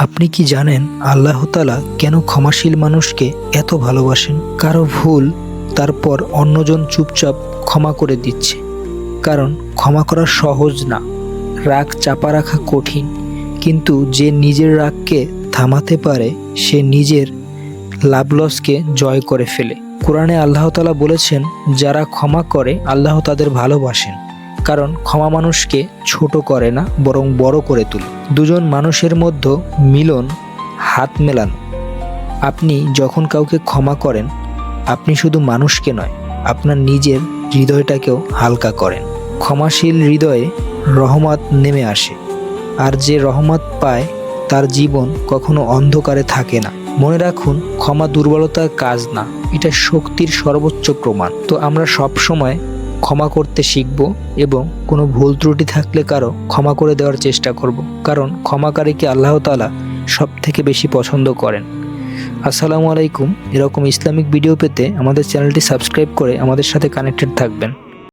আপনি কি জানেন আল্লাহ তালা কেন ক্ষমাশীল মানুষকে এত ভালোবাসেন? কারও ভুল তারপর অন্যজন চুপচাপ ক্ষমা করে দিচ্ছে। কারণ ক্ষমা করা সহজ না। রাগ চাপা রাখা কঠিন। কিন্তু যে নিজের রাগকে থামাতে পারে, সে নিজের লাভ লসকে জয় করে ফেলে। কোরআনে আল্লাহ তালা বলেছেন, যারা ক্ষমা করে, আল্লাহ তাদের ভালোবাসেন। কারণ ক্ষমা মানুষকে ছোট করে না, বরং বড় করে তোলে। দুজন মানুষের মধ্যে মিলন হাত মেলানো। আপনি যখন কাউকে ক্ষমা করেন, আপনি শুধু মানুষকে নয়, আপনার নিজের হৃদয়টাকেও হালকা করেন। ক্ষমাশীল হৃদয়ে রহমত নেমে আসে, আর যে রহমত পায়, তার জীবন কখনো অন্ধকারে থাকে না। মনে রাখুন, ক্ষমা দুর্বলতার কাজ না, এটা শক্তির সর্বোচ্চ প্রমাণ। তো আমরা সব সময় ক্ষমা করতে শিখব এবং কোনো ভুল ত্রুটি থাকলে কারও ক্ষমা করে দেওয়ার চেষ্টা করব। কারণ ক্ষমাকারীকে আল্লাহ তালা সব থেকে বেশি পছন্দ করেন। আসসালামু আলাইকুম। এরকম ইসলামিক ভিডিও পেতে আমাদের চ্যানেলটি সাবস্ক্রাইব করে আমাদের সাথে কানেক্টেড থাকবেন।